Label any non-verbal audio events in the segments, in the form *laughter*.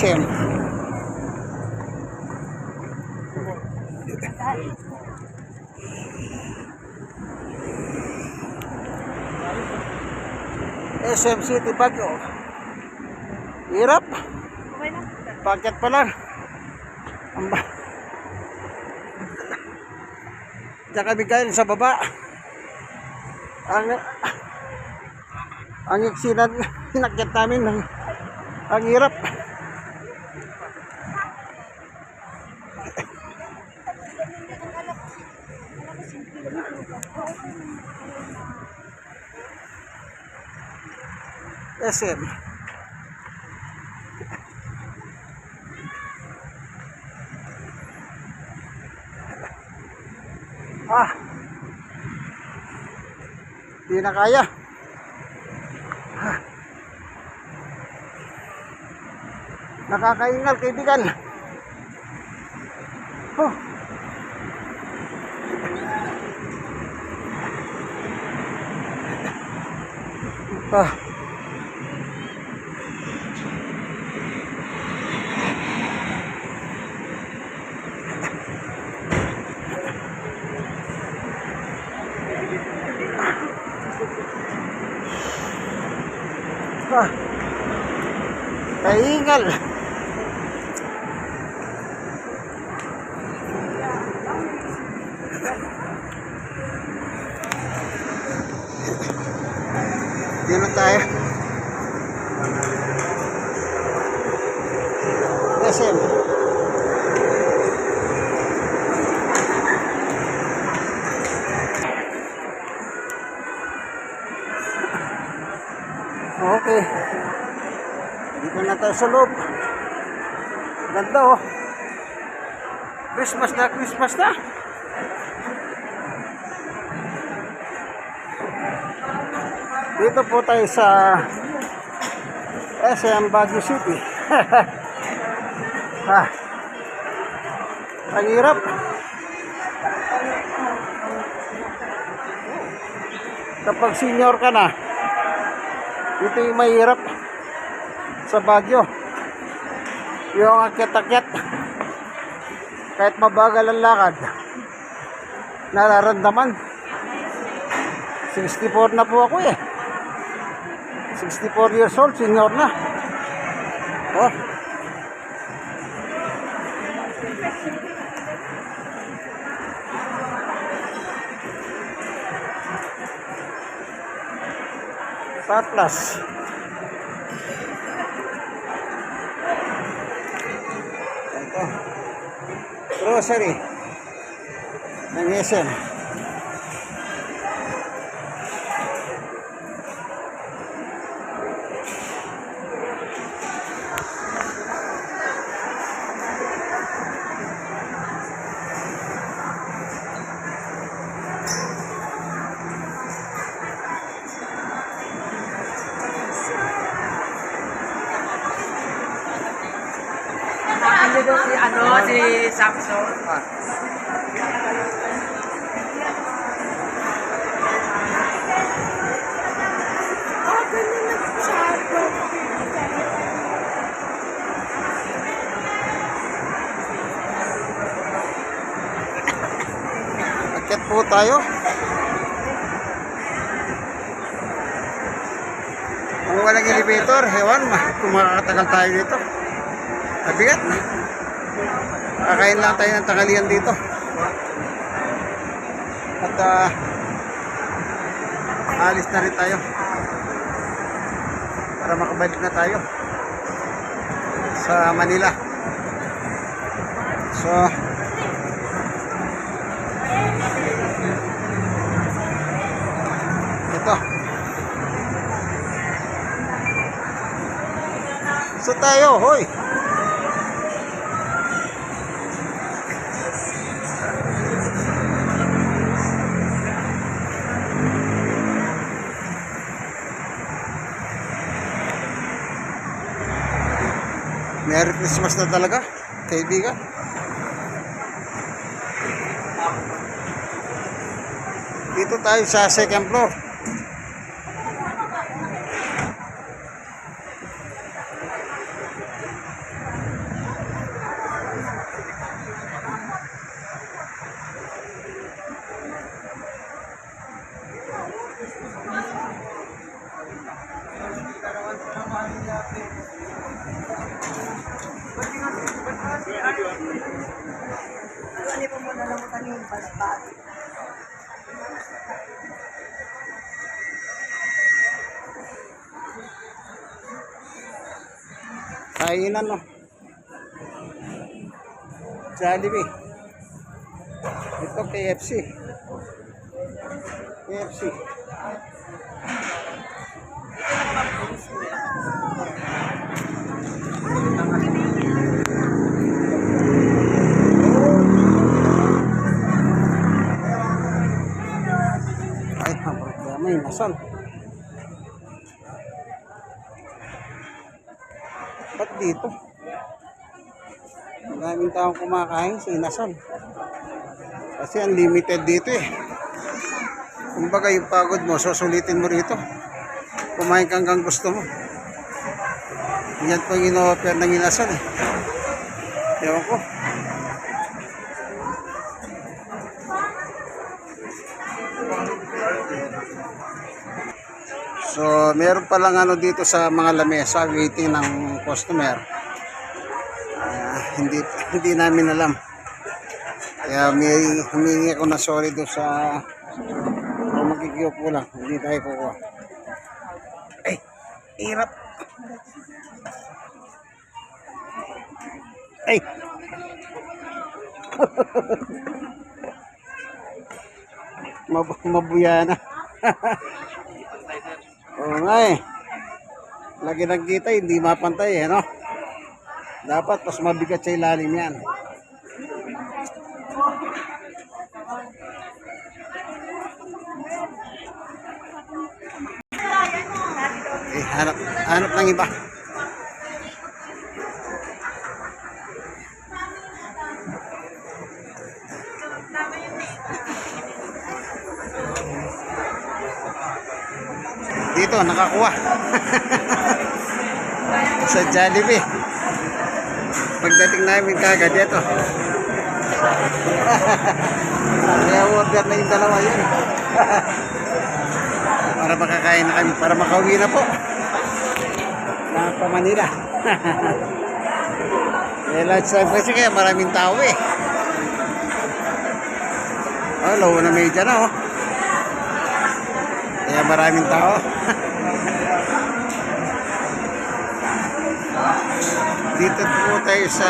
SM. SM City Baguio. Hirap. Paket pa lang. Ang ba- Diyan kami galing sa baba. Ang ang iksinan *laughs* inakyat namin ng ang hirap. SM. Ah. Hindi na kaya. Ah. Nakakaingal kaibigan. Oh. Ah. Ah. Kaingal. Dito na tayo. SM. Okay. Dito na tayo sa loob. Ganda oh. Christmas na, Christmas na. Dito po tayo sa SM Baguio City. ha. *laughs* Ang hirap. Kapag senior ka na, ito yung mahirap sa Baguio. Yung akyat-akyat. Kahit mabagal ang lakad, nararamdaman. 64 na po ako eh. 64 years old, senior na. Oh. Patlas. Ito. Grocery. Ng SM. Si Samson? Ah. Akyat po tayo. Kung walang elevator, hewan, kung makakatagal tayo dito. Mabigat. Kakain lang tayo ng tanghalian dito. At ah, alis na rin tayo. Para makabalik na tayo sa Manila. So, ito. So tayo, hoy. Merry Christmas na talaga, kaibigan. Dito tayo sa second floor. Kainan no. Jollibee. Ito KFC. KFC. Ay, problema yung nasal. Ba't dito? Maraming taong kumakain sa inasal. Kasi unlimited dito eh. Kumbaga yung pagod mo, susulitin mo rito. Kumain ka hanggang gusto mo. Yan po yung ino-offer ng inasal eh. Ewan ko. So, meron palang ano dito sa mga lamesa waiting ng customer. Hindi hindi namin alam. Kaya may humingi ako na sorry doon sa kung magkikiupo lang. Hindi tayo kukuha. Ay, hirap. Ay! *laughs* Mab mabuya na. *laughs* Oo nga eh. Lagi nagkita, hindi mapantay eh, no? Dapat mas mabigat sa ilalim yan. Eh, hanap, hanap ng iba. Dito, nakakuha. *laughs* sa Jollibee. Pagdating namin kagad dito. Kaya order na yung dalawa yun. *laughs* para makakain na kami, para makauwi na po. Na pa Manila. *laughs* eh, lunch time kasi kaya maraming tao eh. Oh, lawa na media na oh. Kaya maraming tao. *laughs* Dito po tayo sa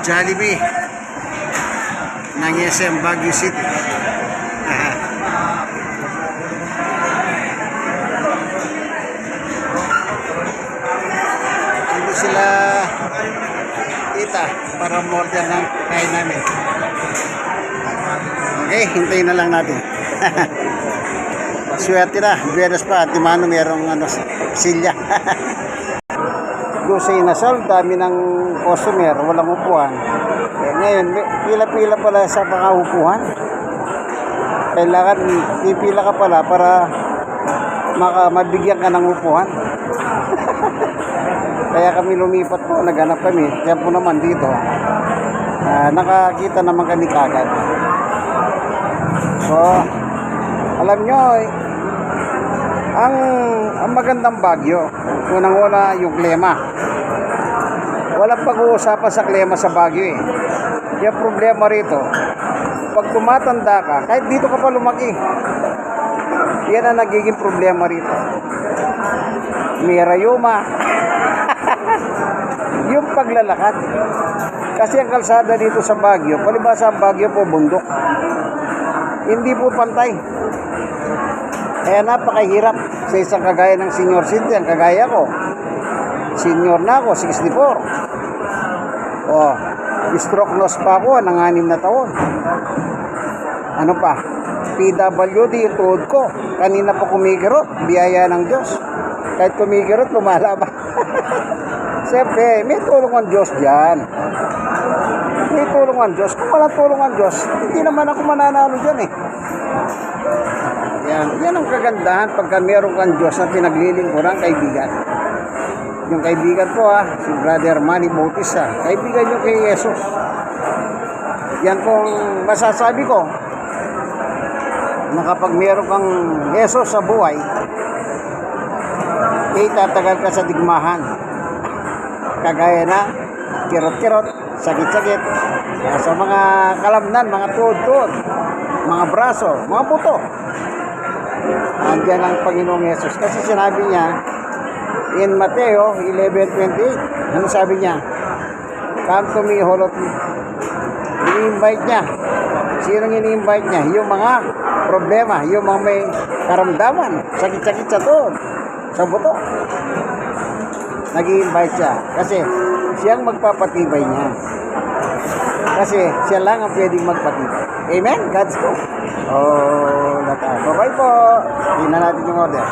Jollibee ng SM Baguio City. Ando sila tita para order ng kain namin. Okay, hintayin na lang natin. *laughs* Swerte na, Biyernes pa, at Timano merong ano, silya. *laughs* Doon sa inasal, dami ng customer, walang upuan. Eh, ngayon, pila-pila pala sa mga upuan. Kailangan, pipila ka pala para maka, mabigyan ka ng upuan. *laughs* Kaya kami lumipat po, naghanap kami. Kaya po naman dito, ah, nakakita naman kami kagad. So, alam nyo, eh, ang, ang magandang bagyo, unang-una yung klema. Walang pag-uusapan sa klema sa bagyo eh. Yung problema rito, pag tumatanda ka, kahit dito ka pa lumaki, yan ang nagiging problema rito. May rayuma. *laughs* yung paglalakad. Kasi ang kalsada dito sa Baguio, palibasa ang Baguio po bundok. Hindi po pantay. Kaya napakahirap sa isang kagaya ng senior citizen, kagaya ko. Senior na ako, 64. Oh, stroke loss pa ako, nanganim na taon. Ano pa? PWD yung tuhod ko. Kanina pa kumikirot, biyaya ng Diyos. Kahit kumikirot, lumalaban. *laughs* Siyempre, may tulong ang Diyos dyan. May tulong ang Diyos. Kung walang tulong ang Diyos, hindi naman ako mananalo dyan eh. Yan, yan ang kagandahan pagka meron kang Diyos na pinaglilingkuran kaibigan. Yung kaibigan ko ha, si Brother Manny Bautista, kaibigan yung kay Jesus. Yan pong masasabi ko, na kapag meron kang Jesus sa buhay, eh tatagal ka sa digmahan. Kagaya na, kirot-kirot, sakit-sakit, sa mga kalamnan, mga tuhod-tuhod, mga braso, mga buto. Andiyan ang Panginoong Yesus. Kasi sinabi niya, in Mateo 11.28. Ano sabi niya? Come to me, all of you. Ini-invite niya. Sino ini-invite niya? Yung mga problema, yung mga may karamdaman, sakit-sakit sa tuhod, sa buto. Nag-i-invite siya. Kasi siyang magpapatibay niya. Kasi siya lang ang pwedeng magpatibay. Amen? God's go. Oh, lata. Bye-bye po. Tingnan natin yung order.